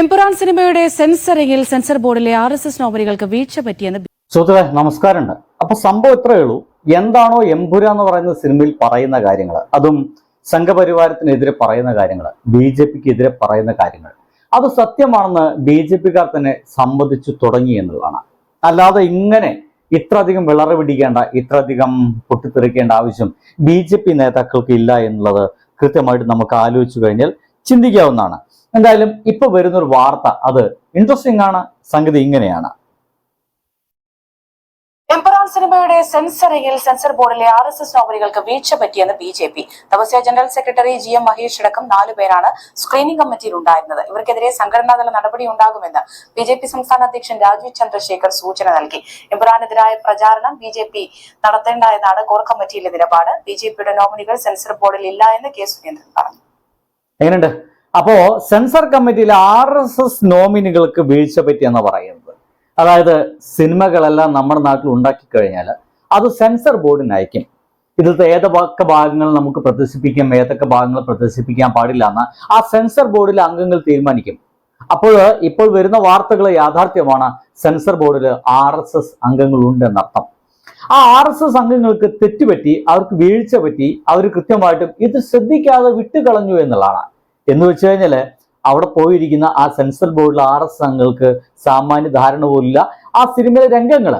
എംപുറാൻ സിനിമയുടെ സെൻസറിംഗിൽ സെൻസർ ബോർഡിലെ ആർ എസ് എസ് നോവലുകൾക്ക് വീഴ്ച പറ്റിയെന്ന് സുഹൃത്തുക്കളെ നമസ്കാരമുണ്ട്. അപ്പൊ സംഭവം ഇത്രയേ ഉള്ളൂ. എന്താണോ എംപുര എന്ന് പറയുന്ന സിനിമയിൽ പറയുന്ന കാര്യങ്ങൾ അതും സംഘപരിവാരത്തിനെതിരെ പറയുന്ന കാര്യങ്ങൾ ബി ജെ പിക്ക് എതിരെ പറയുന്ന കാര്യങ്ങൾ അത് സത്യമാണെന്ന് ബി ജെ പിക്കാർ തന്നെ സമ്മതിച്ചു തുടങ്ങി എന്നുള്ളതാണ് അല്ലാതെ ഇങ്ങനെ ഇത്രയധികം വിളറ് പിടിക്കേണ്ട ഇത്രയധികം പൊട്ടിത്തെറിക്കേണ്ട ആവശ്യം ബി ജെ പി നേതാക്കൾക്ക് ഇല്ല എന്നുള്ളത് കൃത്യമായിട്ട് നമുക്ക് ആലോചിച്ചു കഴിഞ്ഞാൽ ചിന്തിക്കാവുന്നതാണ്. എന്തായാലും ഇപ്പൊ വരുന്നൊരു വാർത്ത അത് ഇൻട്രസ്റ്റിംഗ് ആണ് സംഗതി ഇങ്ങനെയാണ്. എംപറാൾ സിനിമയുടെ സെൻസറിയിൽ സെൻസർ ബോർഡിലെ ആർ എസ് എസ് നോവലുകൾക്ക് വീഴ്ച പറ്റിയെന്ന് B J P. Tapasya general secretary G M Mahesh അടക്കം നാലു പേരാണ് സ്ക്രീനിംഗ് കമ്മിറ്റിയിൽ ഉണ്ടായിരുന്നത്. ഇവർക്കെതിരെ സംഘടനാതല നടപടി ഉണ്ടാകുമെന്ന് ബി ജെ പി സംസ്ഥാന അധ്യക്ഷൻ രാജീവ് ചന്ദ്രശേഖർ സൂചന നൽകി. എംപുറാനെതിരായ പ്രചാരണം ബി ജെ പി നടത്തേണ്ട എന്നാണ് കോർ കമ്മിറ്റിയിലെ നിലപാട്. ബി ജെ പിയുടെ നോമിനികൾ സെൻസർ ബോർഡിൽ ഇല്ല എന്ന് കെ സുരേന്ദ്രൻ പറഞ്ഞു. എങ്ങനെയുണ്ട്? അപ്പോ സെൻസർ കമ്മിറ്റിയിലെ ആർ എസ് എസ് നോമിനികൾക്ക് വീഴ്ച പറ്റിയെന്ന് പറയുന്നത്? അതായത് സിനിമകളെല്ലാം നമ്മുടെ നാട്ടിൽ ഉണ്ടാക്കി കഴിഞ്ഞാൽ അത് സെൻസർ ബോർഡിന് അയക്കും ഇതിലത്തെ ഏതൊക്കെ ഭാഗങ്ങൾ നമുക്ക് പ്രദർശിപ്പിക്കാം ഏതൊക്കെ ഭാഗങ്ങൾ പ്രദർശിപ്പിക്കാൻ പാടില്ല എന്ന് ആ സെൻസർ ബോർഡിലെ അംഗങ്ങൾ തീരുമാനിക്കും. അപ്പോൾ ഇപ്പോൾ വരുന്ന വാർത്തകൾ യാഥാർത്ഥ്യമാണ് സെൻസർ ബോർഡിൽ ആർ എസ് എസ് അംഗങ്ങളുണ്ട് എന്നർത്ഥം. ആ ആർ എസ് എസ് അംഗങ്ങൾക്ക് തെറ്റുപറ്റി അവർക്ക് വീഴ്ച പറ്റി അവർ കൃത്യമായിട്ടും ഇത് ശ്രദ്ധിക്കാതെ വിട്ടുകളഞ്ഞു എന്നുള്ളതാണ്. എന്ന് വെച്ച് കഴിഞ്ഞാൽ അവിടെ പോയിരിക്കുന്ന ആ സെൻസർ ബോർഡിലെ ആർ എസ് അംഗങ്ങൾക്ക് സാമാന്യ ധാരണ പോലില്ല ആ സിനിമയിലെ രംഗങ്ങൾ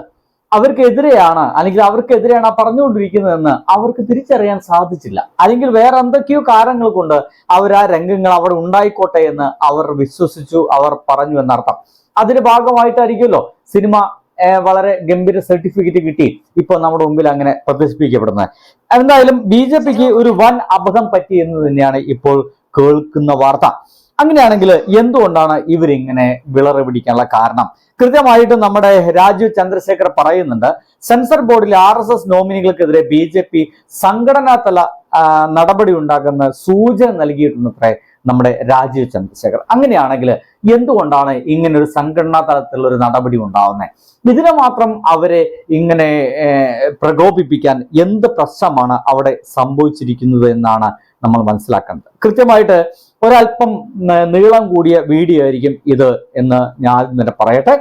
അവർക്കെതിരെയാണ് അല്ലെങ്കിൽ അവർക്കെതിരെയാണ് ആ പറഞ്ഞുകൊണ്ടിരിക്കുന്നതെന്ന് അവർക്ക് തിരിച്ചറിയാൻ സാധിച്ചില്ല. അല്ലെങ്കിൽ വേറെ എന്തൊക്കെയോ കാരണങ്ങൾ കൊണ്ട് അവർ ആ രംഗങ്ങൾ അവിടെ ഉണ്ടായിക്കോട്ടെ എന്ന് അവർ വിശ്വസിച്ചു അവർ പറഞ്ഞു എന്നർത്ഥം. അതിന്റെ ഭാഗമായിട്ടായിരിക്കുമല്ലോ സിനിമ വളരെ ഗംഭീര സർട്ടിഫിക്കറ്റ് കിട്ടി ഇപ്പൊ നമ്മുടെ മുമ്പിൽ അങ്ങനെ പ്രദർശിപ്പിക്കപ്പെടുന്നത്. എന്തായാലും ബി ജെ പിക്ക് ഒരു വൻ അബദ്ധം പറ്റി എന്ന് തന്നെയാണ് ഇപ്പോൾ കേൾക്കുന്ന വാർത്ത. അങ്ങനെയാണെങ്കിൽ എന്തുകൊണ്ടാണ് ഇവരിങ്ങനെ വിളറ് പിടിക്കാനുള്ള കാരണം? കൃത്യമായിട്ട് നമ്മുടെ രാജീവ് ചന്ദ്രശേഖർ പറയുന്നുണ്ട് സെൻസർ ബോർഡിലെ ആർ എസ് എസ് നോമിനികൾക്കെതിരെ ബി ജെ പി സംഘടനാ തല നടപടി ഉണ്ടാക്കുന്ന സൂചന നൽകിയിട്ടുണ്ടത്രേ നമ്മുടെ രാജീവ് ചന്ദ്രശേഖർ. അങ്ങനെയാണെങ്കിൽ എന്തുകൊണ്ടാണ് ഇങ്ങനെ ഒരു സംഘടനാ തലത്തിലുള്ള ഒരു നടപടി ഉണ്ടാവുന്നത് ഇതിനെ മാത്രം അവരെ ഇങ്ങനെ പ്രകോപിപ്പിക്കാൻ എന്ത് പ്രശ്നമാണ് അവിടെ സംഭവിച്ചിരിക്കുന്നത് എന്നാണ് നമ്മൾ മനസ്സിലാക്കേണ്ടത്. കൃത്യമായിട്ട് ഒരല്പം നീളം കൂടിയ വീഡിയോ ആയിരിക്കും ഇത് എന്ന് ഞാൻ ആദ്യം തന്നെ പറയട്ടെ.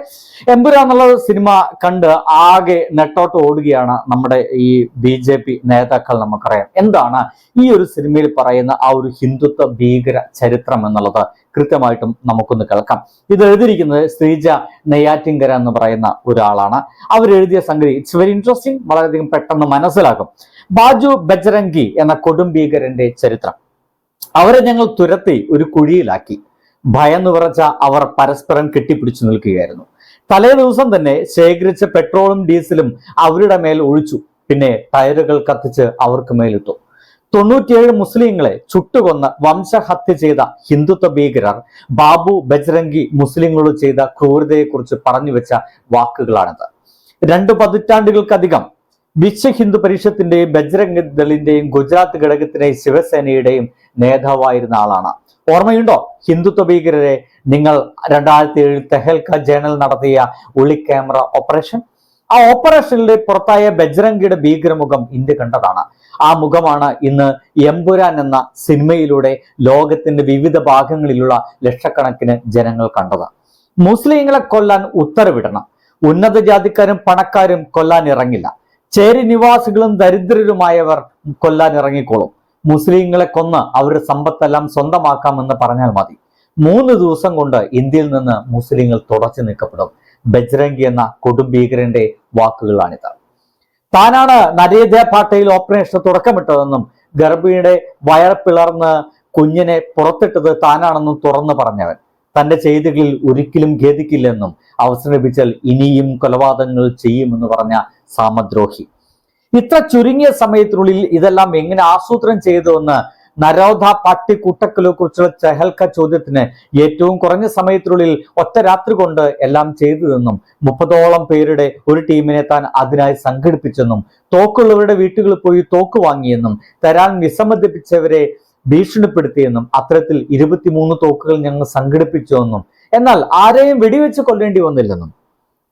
എമ്പുരാ എന്നുള്ള സിനിമ കണ്ട് ആകെ നെട്ടോട്ട് ഓടുകയാണ് നമ്മുടെ ഈ ബി ജെ പി നേതാക്കൾ നമുക്കറിയാം. എന്താണ് ഈ ഒരു സിനിമയിൽ പറയുന്ന ആ ഒരു ഹിന്ദുത്വ ഭീകര ചരിത്രം എന്നുള്ളത്? കൃത്യമായിട്ടും നമുക്കൊന്ന് കേൾക്കാം. ഇത് എഴുതിയിരിക്കുന്നത് ശ്രീജ നെയ്യാറ്റിങ്കര എന്ന് പറയുന്ന ഒരാളാണ്. അവരെഴുതിയ സംഗതി ഇറ്റ്സ് വെരി ഇൻട്രസ്റ്റിംഗ് വളരെയധികം പെട്ടെന്ന് മനസ്സിലാക്കും. ബാജു ബജ്രംഗി എന്ന കൊടുംഭീകരന്റെ ചരിത്രം. അവരെ ഞങ്ങൾ തുരത്തി ഒരു കുഴിയിലാക്കി. ഭയന്നു വിറച്ച അവർ പരസ്പരം കെട്ടിപ്പിടിച്ചു നിൽക്കുകയായിരുന്നു. തലേ ദിവസം തന്നെ ശേഖരിച്ച പെട്രോളും ഡീസലും അവരുടെ മേൽ ഒഴിച്ചു. പിന്നെ ടയറുകൾ കത്തിച്ച് അവർക്ക് മേലിട്ടു. തൊണ്ണൂറ്റിയേഴ് മുസ്ലിങ്ങളെ ചുട്ടുകൊന്ന് വംശഹത്യ ചെയ്ത ഹിന്ദുത്വ ഭീകരർ ബാബു ബജ്രംഗി മുസ്ലിങ്ങളോട് ചെയ്ത ക്രൂരതയെക്കുറിച്ച് പറഞ്ഞു വെച്ച വാക്കുകളാണിത്. രണ്ട് പതിറ്റാണ്ടുകൾക്കധികം വിശ്വ ഹിന്ദു പരിഷത്തിന്റെയും ബജ്രംഗ് ദളിന്റെയും ഗുജറാത്ത് ഘടകത്തിന്റെയും ശിവസേനയുടെയും നേതാവായിരുന്ന ആളാണ്. ഓർമ്മയുണ്ടോ? ഹിന്ദുത്വ ഭീകരരെ നിങ്ങൾ രണ്ടായിരത്തി ഏഴിൽ തെഹൽക്ക ജേണൽ നടത്തിയ ഒളി ക്യാമറ ഓപ്പറേഷൻ? ആ ഓപ്പറേഷനിലെ പുറത്തായ ബജ്രംഗിയുടെ ഭീകരമുഖം ഇന്ത്യ കണ്ടതാണ്. ആ മുഖമാണ് ഇന്ന് എമ്പുരാൻ എന്ന സിനിമയിലൂടെ ലോകത്തിന്റെ വിവിധ ഭാഗങ്ങളിലുള്ള ലക്ഷക്കണക്കിന് ജനങ്ങൾ കണ്ടത്. മുസ്ലിങ്ങളെ കൊല്ലാൻ ഉത്തരവിടണം. ഉന്നത ജാതിക്കാരും പണക്കാരും കൊല്ലാൻ ഇറങ്ങില്ല. ചേരി നിവാസികളും ദരിദ്രരുമായവർ കൊല്ലാൻ ഇറങ്ങിക്കോളും. മുസ്ലിങ്ങളെ കൊന്ന് അവരുടെ സമ്പത്തെല്ലാം സ്വന്തമാക്കാമെന്ന് പറഞ്ഞാൽ മതി. മൂന്ന് ദിവസം കൊണ്ട് ഇന്ത്യയിൽ നിന്ന് മുസ്ലിങ്ങൾ തുടച്ചു നീക്കപ്പെടും. ബജ്രംഗി എന്ന കൊടുംഭീകരന്റെ വാക്കുകളാണിത്. താനാണ് നരേന്ദ്ര പാട്ടയിൽ ഓപ്പറേഷൻ തുടക്കമിട്ടതെന്നും ഗർഭിണിയുടെ വയർ പിളർന്ന് കുഞ്ഞിനെ പുറത്തിട്ടത് താനാണെന്നും തുറന്നു പറഞ്ഞവൻ. തന്റെ ചെയ്തികളിൽ ഒരിക്കലും ഖേദിക്കില്ലെന്നും അവസരം ലഭിച്ചാൽ ഇനിയും കൊലപാതകങ്ങൾ ചെയ്യുമെന്ന് പറഞ്ഞ സാമദ്രോഹി. ഇത്ര ചുരുങ്ങിയ സമയത്തിനുള്ളിൽ ഇതെല്ലാം എങ്ങനെ ആസൂത്രണം ചെയ്തുവെന്ന് നരോധ പട്ടി കൂട്ടക്കലെ കുറിച്ചുള്ള ചെഹൽക്ക ചോദ്യത്തിന് ഏറ്റവും കുറഞ്ഞ സമയത്തിനുള്ളിൽ ഒറ്റ രാത്രി കൊണ്ട് എല്ലാം ചെയ്തതെന്നും മുപ്പതോളം പേരുടെ ഒരു ടീമിനെ താൻ അതിനായി സംഘടിപ്പിച്ചെന്നും തോക്കുള്ളവരുടെ വീട്ടുകളിൽ പോയി തോക്ക് വാങ്ങിയെന്നും തരാൻ വിസമ്മതിപ്പിച്ചവരെ ഭീഷണിപ്പെടുത്തിയെന്നും അത്തരത്തിൽ ഇരുപത്തിമൂന്ന് തോക്കുകൾ ഞങ്ങൾ സംഘടിപ്പിച്ചുവെന്നും എന്നാൽ ആരെയും വെടിവെച്ച് കൊല്ലേണ്ടി വന്നില്ലെന്നും.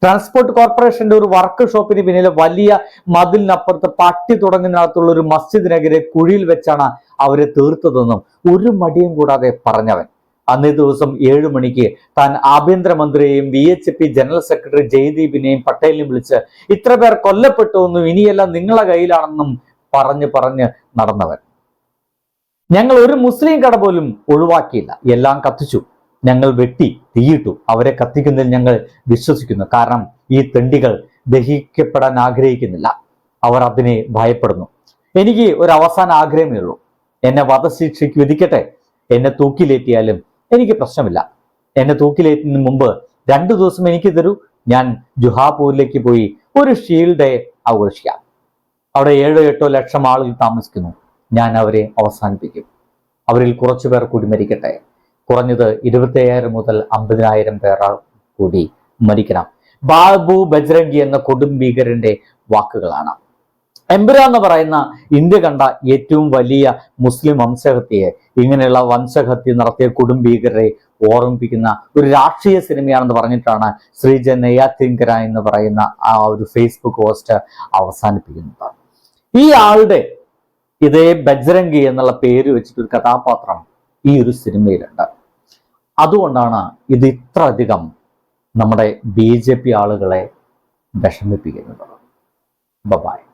ട്രാൻസ്പോർട്ട് കോർപ്പറേഷന്റെ ഒരു വർക്ക് ഷോപ്പിന് പിന്നിലെ വലിയ മതിലിനപ്പുറത്ത് പട്ടി തുടങ്ങുന്നിടത്തുള്ള ഒരു മസ്ജിദിനെതിരെ കുഴിയിൽ വെച്ചാണ് അവരെ തീർത്തതെന്നും ഒരു മടിയും കൂടാതെ പറഞ്ഞവൻ. അന്നേ ദിവസം ഏഴു മണിക്ക് താൻ ആഭ്യന്തരമന്ത്രിയെയും V H P general secretary ജയ്ദീപിനെയും പട്ടേലിനെയും വിളിച്ച് ഇത്ര പേർ കൊല്ലപ്പെട്ടു എന്നും ഇനിയെല്ലാം നിങ്ങളെ കയ്യിലാണെന്നും പറഞ്ഞ് പറഞ്ഞ് നടന്നവൻ. ഞങ്ങൾ ഒരു മുസ്ലിം കട പോലും ഒഴിവാക്കിയില്ല. എല്ലാം കത്തിച്ചു. ഞങ്ങൾ വെട്ടി തീയിട്ടു. അവരെ കത്തിക്കുന്നതിൽ ഞങ്ങൾ വിശ്വസിക്കുന്നു. കാരണം ഈ തെണ്ടികൾ ദഹിക്കപ്പെടാൻ ആഗ്രഹിക്കുന്നില്ല. അവർ അതിനെ ഭയപ്പെടുന്നു. എനിക്ക് ഒരു അവസാന ആഗ്രഹമേ ഉള്ളൂ. എന്നെ വധശിക്ഷയ്ക്ക് വിധിക്കട്ടെ. എന്നെ തൂക്കിലേറ്റിയാലും എനിക്ക് പ്രശ്നമില്ല. എന്നെ തൂക്കിലേറ്റുന്നതിന് മുമ്പ് രണ്ടു ദിവസം എനിക്ക് തരൂ. ഞാൻ ജുഹാപൂരിലേക്ക് പോയി ഒരു ഷീൽഡ് ആഘോഷിക്കാം. അവിടെ ഏഴോ എട്ടോ ലക്ഷം ആളുകൾ താമസിക്കുന്നു. ഞാൻ അവരെ അവസാനിപ്പിക്കും. അവരിൽ കുറച്ചു പേർ കൂടി മരിക്കട്ടെ. കുറഞ്ഞത് ഇരുപത്തി അയ്യായിരം മുതൽ അമ്പതിനായിരം പേർ കൂടി മരിക്കണം. ബാബു ബജ്രംഗി എന്ന കൊടും ഭീകരന്റെ വാക്കുകളാണ്. എംബുര എന്ന് പറയുന്ന ഇന്ത്യ കണ്ട ഏറ്റവും വലിയ മുസ്ലിം വംശഹത്യയെ ഇങ്ങനെയുള്ള വംശഹത്യ നടത്തിയ കൊടും ഭീകരരെ ഓർമ്മിപ്പിക്കുന്ന ഒരു രാഷ്ട്രീയ സിനിമയാണെന്ന് പറഞ്ഞിട്ടാണ് ശ്രീജൻ നെയ്യാത്തിങ്കര എന്ന് പറയുന്ന ആ ഒരു ഫേസ്ബുക്ക് പോസ്റ്റ് അവസാനിപ്പിക്കുന്നത്. ഈ ആളുടെ ഇതേ ബജ്രംഗി എന്നുള്ള പേര് വെച്ചിട്ട് ഒരു കഥാപാത്രം ഈ ഒരു സിനിമയിലുണ്ട്. അതുകൊണ്ടാണ് ഇത് ഇത്ര അധികം നമ്മുടെ ബി ജെ പി ആളുകളെ വിഷമിപ്പിക്കുന്നത്. ബബായ്